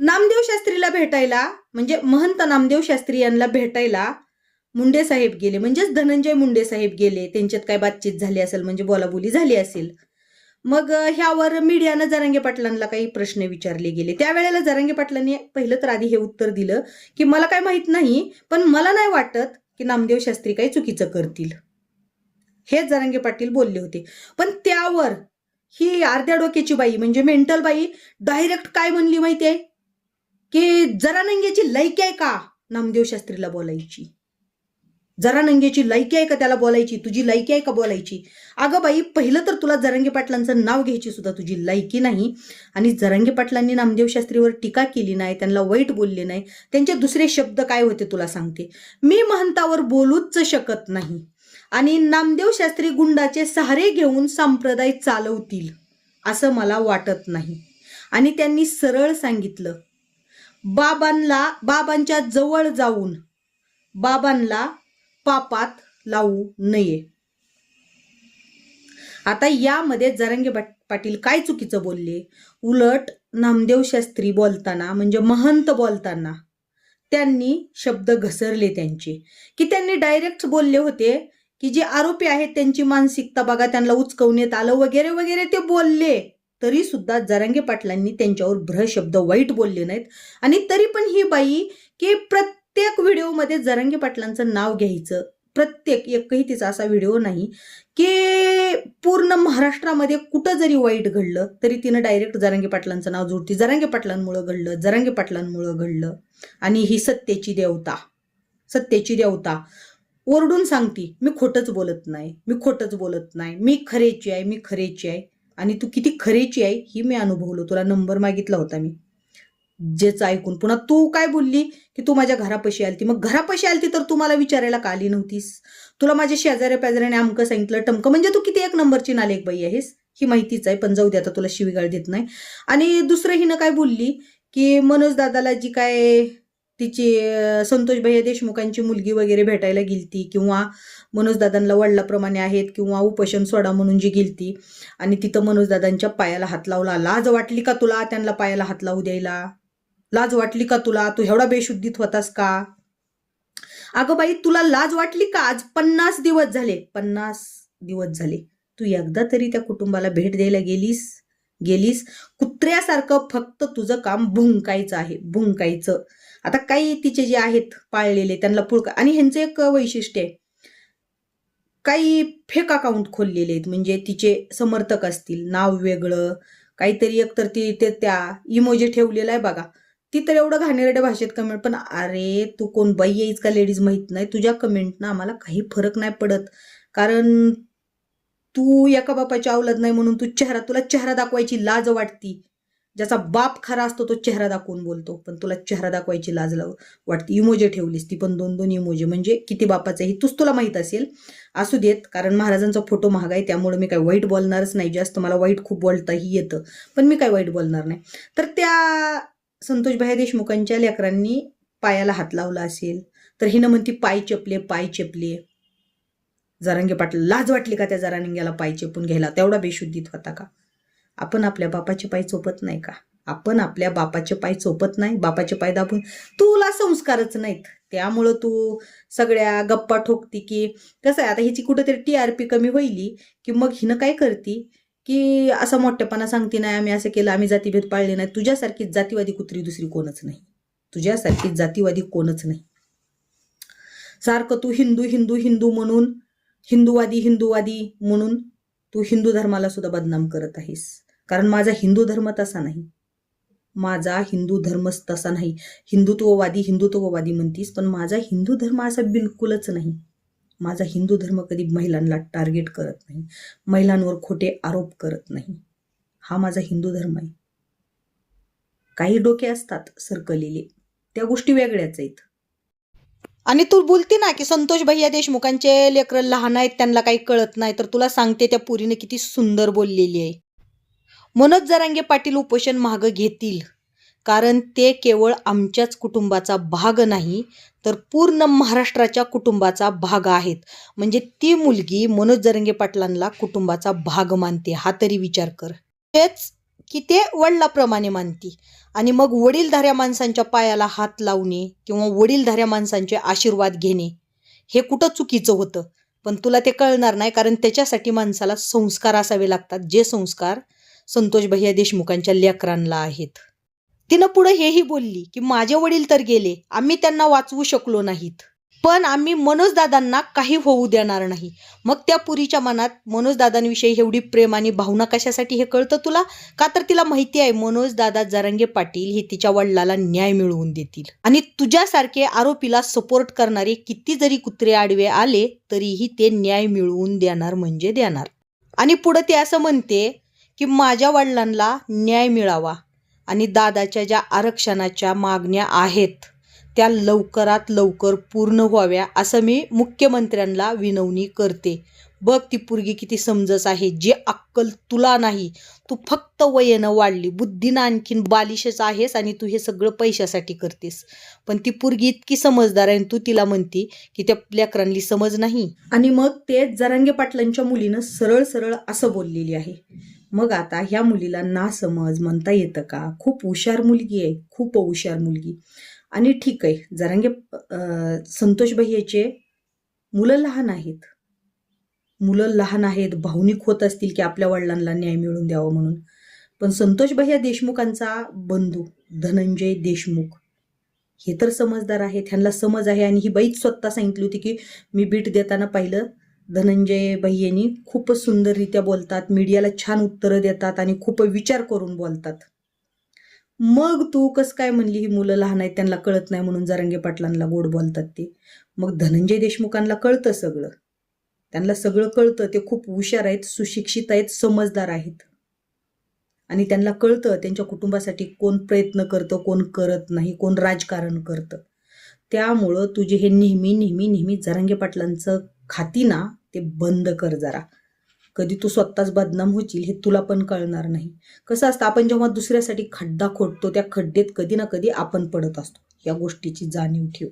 नामदेव शास्त्रीला भेटायला म्हणजे महंत नामदेव शास्त्री यांना भेटायला मुंडे साहेब गेले. म्हणजेच धनंजय मुंडे साहेब गेले. त्यांच्यात काय बातचीत झाली असेल म्हणजे बोलाबोली झाली असेल. मग ह्यावर मीडियानं जरांगे पाटलांना काही प्रश्न विचारले गेले. त्यावेळेला जरांगे पाटलांनी पहिलं तर आधी हे उत्तर दिलं की मला काय माहीत नाही पण मला नाही वाटत की नामदेव शास्त्री काही चुकीचं करतील. हेच जरांगे पाटील बोलले होते. पण त्यावर ही अर्ध्या डोक्याची बाई म्हणजे मेंटल बाई डायरेक्ट काय म्हणली माहिती आहे की जरा नंगेची लायकी आहे का नामदेव शास्त्रीला बोलायची? जरा नंगेची लायकी आहे का त्याला बोलायची? तुझी लायकी आहे का बोलायची? अगं बाई पहिलं तर तुला जरांगे पाटलांचं नाव घ्यायची सुद्धा तुझी लायकी नाही. आणि जरांगे पाटलांनी नामदेव शास्त्रीवर टीका केली नाही त्यांना वाईट बोलले नाही. त्यांचे दुसरे शब्द काय होते तुला सांगते? मी महंतावर बोलूच शकत नाही. आणि नामदेव शास्त्री गुंडाचे सहारे घेऊन संप्रदाय चालवतील असं मला वाटत नाही. आणि त्यांनी सरळ सांगितलं बाबांना बाबांच्या जवळ जाऊन बाबांना पापात लावू नये. आता यामध्ये जरंगे पाटील काय चुकीचं बोलले? उलट नामदेव शास्त्री बोलताना म्हणजे महंत बोलताना त्यांनी शब्द घसरले त्यांचे. की त्यांनी डायरेक्ट बोलले होते की जे आरोपी आहेत त्यांची मानसिकता बघा त्यांना उचकवण्यात आलं वगैरे वगैरे ते बोलले. तरी सुद्धा जरांगे पाटलांनी त्यांच्यावर भ्र शब्द वाईट बोलले नाहीत. आणि तरी पण ही बाई की प्रत्येक व्हिडिओमध्ये जरांगे पाटलांचं नाव घ्यायचं. प्रत्येक एकही तिचा असा व्हिडिओ नाही की पूर्ण महाराष्ट्रामध्ये कुठं जरी वाईट घडलं तरी तिनं डायरेक्ट जरांगे पाटलांचं नाव जोडती. जरांगे पाटलांमुळं घडलं जरांगे पाटलांमुळं घडलं. आणि ही सत्तेची देवता सत्तेची देवता. ओरडून सांगती मी खोटंच बोलत नाही मी खोटंच बोलत नाही मी खरेची आहे मी खरेची आहे. आणि तू किती खरेची आहे ही मी अनुभवलो. तुला नंबर मागितला होता मी. जेच ऐकून. पुन्हा तू काय बोलली की तू माझ्या घरापाशी आलती. मग घरापाशी आलती तर तू मला विचारायला का आली नव्हतीस? तुला माझ्या शेजाऱ्या पाजाऱ्याने अमकं सांगितलं टमकं. म्हणजे तू किती एक नंबरची नालेक बाई आहेस? ही माहितीच आहे पण जाऊ दे आता तुला शिवीगाळ देत नाही. आणि दुसरं हिनं काय बोलली की मनोज दादाला जी काय तिची संतोष भैया देशमुखांची मुलगी वगैरे भेटायला गेलती किंवा मनोजदादांना वडिलाप्रमाणे आहेत किंवा उपोषण सोडा म्हणून जी गेलती आणि तिथं मनोजदादांच्या पायाला हात लावला. लाज वाटली का तुला त्यांना पायाला हात लावू द्यायला? लाज वाटली का तुला? तू एवढा बेशुद्धीत होतास का? अगं बाई तुला लाज वाटली का? आज पन्नास दिवस झाले. पन्नास दिवस झाले. तू एकदा तरी त्या कुटुंबाला भेट द्यायला गेलीस? गेलीस कुत्र्यासारखं फक्त तुझं काम भुंकायचं आहे भुंकायचं. आता काही तिचे जे आहेत पाळलेले त्यांना पुळका आणि ह्यांचं एक वैशिष्ट्य आहे. काही फेक अकाउंट खोललेले आहेत म्हणजे तिचे समर्थक असतील नाव वेगळं काहीतरी एक तर ती ते त्या इमोजी ठेवलेला आहे बघा. ती तर एवढं घाणेरड्या भाषेत कमेंट पण अरे तू कोण? बाई येईस का? लेडीज माहीत नाही. तुझ्या कमेंटनं आम्हाला काही फरक नाही पडत. कारण तू एका बापाची अवलद नाही म्हणून तू चेहरा तुला चेहरा दाखवायची लाज वाटती. ज्याचा बाप खरा असतो तो चेहरा दाखवून बोलतो. पण तुला चेहरा दाखवायची लाज लाव वाटते. इमोजे ठेवलीस ती पण दोन दोन इमोजे. म्हणजे किती बापाचं हे तूच तुला माहीत असेल. असू देत कारण महाराजांचा फोटो महाग आहे त्यामुळे मी काय वाईट बोलणारच नाही. जास्त मला वाईट खूप बोलताही येतं. पण मी काय वाईट बोलणार नाही. तर त्या संतोषभाई देशमुखांच्या लेकरांनी पायाला हात लावला असेल. तर हिनं म्हणती पाय चपले पाय चपले. जरांगे पाटील लाज वाटली का त्या जरांग्याला पाय चेपून घ्यायला? तेवढा बेशुद्धीत होता का? आपण आपल्या बापाचे पाय चोपत नाही का? आपण आपल्या बापाचे पाय चोपत नाही? बापाचे पाय दाबून तुला संस्कारच नाहीत. त्यामुळं तू सगळ्या गप्पा ठोकती की कसं आहे आता हिची कुठंतरी टी आर पी कमी होईली की मग हिनं काय करती? की असा मोठेपणा सांगते नाही आम्ही असं केलं आम्ही जातीभेद पाळले नाही तुझ्यासारखीच जातीवादी कुत्री दुसरी कोणच नाही. तुझ्यासारखीच जातीवादी कोणच नाही. सारखं तू हिंदू हिंदू हिंदू म्हणून हिंदूवादी हिंदूवादी म्हणून तू हिंदू धर्माला सुद्धा बदनाम करत आहेस. कारण माझा हिंदू धर्म तसा नाही. माझा हिंदू धर्मच तसा नाही. हिंदुत्ववादी हिंदुत्ववादी म्हणतीस पण माझा हिंदू धर्म असा बिलकुलच नाही. माझा हिंदू धर्म कधी महिलांना टार्गेट करत नाही. महिलांवर खोटे आरोप करत नाही. हा माझा हिंदू धर्म आहे. काही डोके असतात सरकलेले. त्या गोष्टी वेगळ्याच आहेत. आणि तू बोलती ना की संतोष भैया देशमुखांचे लेकरं लहान आहेत त्यांना काही कळत नाही तर तुला सांगते त्या पुरीने किती सुंदर बोललेली आहे. मनोज जरांगे पाटील उपोषण मागं घेतील कारण ते केवळ आमच्याच कुटुंबाचा भाग नाही तर पूर्ण महाराष्ट्राच्या कुटुंबाचा भाग आहेत. म्हणजे ती मुलगी मनोज जरंगे पाटलांना कुटुंबाचा भाग मानते हा तरी विचार कर. तेच की ते वडिलाप्रमाणे मानती. आणि मग वडीलधाऱ्या माणसांच्या पायाला हात लावणे किंवा वडीलधाऱ्या माणसांचे आशीर्वाद घेणे हे कुठं चुकीचं होतं? पण तुला ते कळणार नाही कारण त्याच्यासाठी माणसाला संस्कार असावे लागतात जे संस्कार संतोष भैया देशमुखांच्या लेकरांना आहेत. तिनं पुढं हेही बोलली की माझे वडील तर गेले आम्ही त्यांना वाचवू शकलो नाहीत. पण आम्ही मनोजदादांना काही होऊ देणार नाही. मग त्या पुरीच्या मनात मनोजदादांविषयी एवढी प्रेम आणि भावना कशासाठी हे कळतं तुला? का तर तिला माहिती आहे मनोजदादा जरांगे पाटील हे तिच्या वडिलाला न्याय मिळवून देतील. आणि तुझ्यासारखे आरोपीला सपोर्ट करणारे किती जरी कुत्रे आडवे आले तरीही ते न्याय मिळवून देणार म्हणजे देणार. आणि पुढं ते असं म्हणते की माझ्या वडिलांना न्याय मिळावा. आणि दादाच्या ज्या आरक्षणाच्या मागण्या आहेत त्या लवकरात लवकर पूर्ण व्हाव्या असं मी मुख्यमंत्र्यांना विनवणी करते. बघ ती पुरगी किती समजस आहे. जे अक्कल तुला नाही तू फक्त वयनं वाढली. बुद्धीनं आणखीन बालिशच आहेस आणि तू हे सगळं पैशासाठी करतेस. पण ती पुरगी इतकी समजदार आहे आणि तू तिला म्हणती की त्या लेकरांनी समज नाही. आणि मग ते जरांगे पाटलांच्या मुलीनं सरळ सरळ असं बोललेली आहे. मग आता ह्या मुलीला ना समज म्हणता येतं का? खूप हुशार मुलगी आहे. खूप हुशार मुलगी. आणि ठीक आहे जरांगे संतोष भैयाचे मुलं लहान आहेत. मुलं लहान आहेत भावनिक होत असतील की आपल्या वडिलांना न्याय मिळवून द्यावा म्हणून. पण संतोष भैया देशमुखांचा बंधू धनंजय देशमुख हे तर समजदार आहे त्यांना समज आहे आणि ही बाईच स्वतः सांगितली होती की मी बीट देताना पाहिलं धनंजय भैय्यांनी खूपच सुंदररित्या बोलतात मीडियाला छान उत्तरं देतात आणि खूप विचार करून बोलतात. मग तू कस काय म्हणली ही मुलं लहान आहेत त्यांना कळत नाही म्हणून जरंगे पाटलांना गोड बोलतात ते. मग धनंजय देशमुखांना कळतं सगळं. त्यांना सगळं कळतं ते खूप हुशार आहेत सुशिक्षित आहेत समजदार आहेत. आणि त्यांना कळतं त्यांच्या कुटुंबासाठी कोण प्रयत्न करतं कोण करत नाही कोण राजकारण करतं. त्यामुळं तुझे हे नेहमी नेहमी नेहमी जरांगे पाटलांचं खाती ना ते बंद कर जरा. कधी तू स्वतःच बदनाम होशील हे तुला पण कळणार नाही. कसं असतं आपण जेव्हा दुसऱ्यासाठी खड्डा खोटतो त्या खड्डेत कधी ना कधी आपण पडत असतो. या गोष्टीची जाणीव ठेव.